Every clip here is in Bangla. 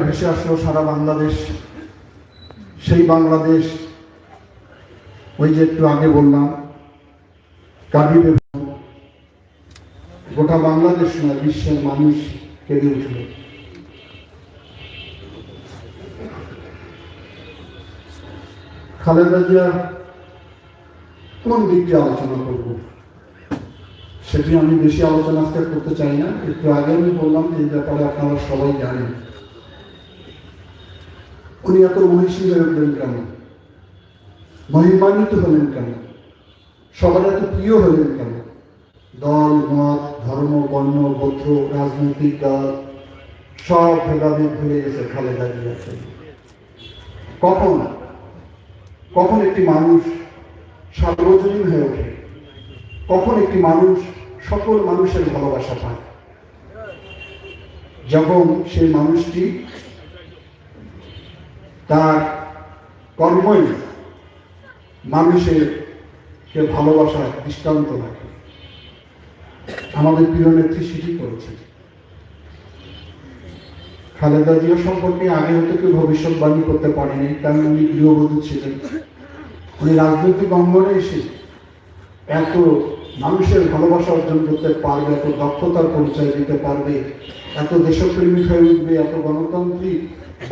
ভেসে আসলো সারা বাংলাদেশ। সেই বাংলাদেশ, ওই যে একটু আগে বললাম কাবিবে গোটা বাংলাদেশ নয়, বিশ্বের মানুষ কেঁদে উঠল। খালেদা জিয়া কোন দিকটি আলোচনা করব? সেটি আমি বেশি আলোচনা করতে চাই না। একটু আগে আমি বললাম যে এই ব্যাপারে আপনারা সবাই জানেন। উনি এত মহিষী হয়ে উঠলেন কেন? মহিমান্বিত হলেন কেন? সবার এত প্রিয় হলেন কেন? দল, মত, ধর্ম, বর্ণ গোত্র রাজনৈতিক দল, সব ভেদাভেদ ভুলে গেছে খালেদা জিয়াকে কখন? কখন একটি মানুষ সার্বজনীন হয়ে ওঠে? কখন একটি মানুষ সকল মানুষের ভালোবাসা পায়? যখন সেই মানুষটি তার কর্মই মানুষের কে ভালোবাসার দৃষ্টান্ত রাখে। আমাদের প্রিয় নেত্রী সেটি করেছে খালেদা জিয়া সম্পর্কে আগে হতে কেউ ভবিষ্যৎবাণী করতে পারেনি কারণ উনি গৃহবধূ ছিলেন। উনি রাজনৈতিক অঙ্গনে এসে এত মানুষের ভালোবাসা অর্জন করতে পারবে, এত দক্ষতার পরিচয় দিতে পারবে, এত দেশপ্রেমিক হয়ে উঠবে, এত গণতান্ত্রিক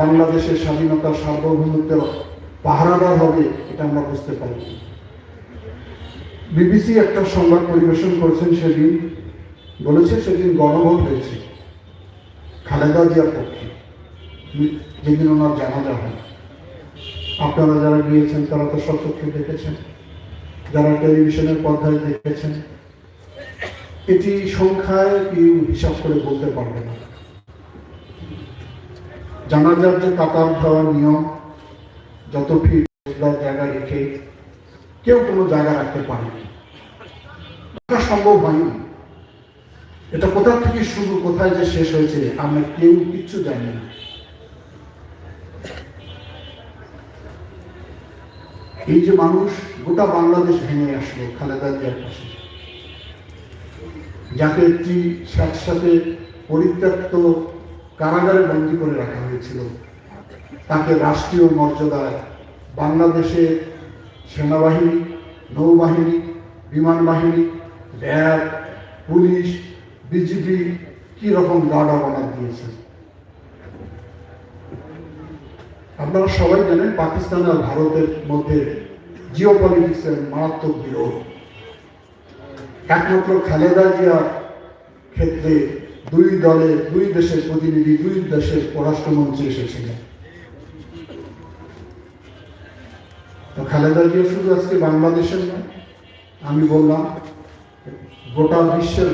বাংলাদেশের স্বাধীনতা সার্বভৌমত্ব পাহারাদার হবে, এটা আমরা বুঝতে পারি বিবিসি একটা সংবাদ পরিবেশন করেছেন সেদিন, বলেছে সেদিন গণভোট হয়েছে, খালেদা জিয়ার পক্ষে, যেদিন ওনার জানাজা হয়। আপনারা যারা গিয়েছেন, তারা তো সচক্ষে দেখেছেন। যারা টেলিভিশনের পর্দায় দেখেছেন, এটি সংখ্যায় কেউ হিসাব করে বলতে পারবে না। জানাজার যে কাতার দেওয়ার নিয়ম, যত ফিট জায়গা রেখে কেউ কোনো জায়গা রাখতে পারেনি। এটা সম্ভব হয়নি। এটা কোথা থেকে শুরু, কোথায় যে শেষ হয়েছে, আমরা কেউ কিচ্ছু জানি না। এই যে মানুষ গোটা বাংলাদেশ ভেঙে আসলো, খালেদা জিয়ার পাশে। যাকে একটি সাথে পরিত্যক্ত কারাগারে বন্দী করে রাখা হয়েছিল, তাকে রাষ্ট্রীয় মর্যাদায় বাংলাদেশে সেনাবাহিনী, নৌবাহিনী, বিমান বাহিনী, র্যাব, পুলিশ, বিজিবি, কি রকম গার্ড বানা দিয়েছে। আপনারা সবাই জানেন পাকিস্তান আর ভারতের মধ্যে জিও পলিটিক্সের মারাত্মক বিরোধ। একমাত্র খালেদা জিয়ার ক্ষেত্রে দুই দলে দুই দেশের প্রতিনিধি, দুই দেশের পররাষ্ট্রমন্ত্রী এসেছিলেন। তো খালেদা জিয়া শুধু আজকে বাংলাদেশের নয়, আমি বললাম গোটা বিশ্বের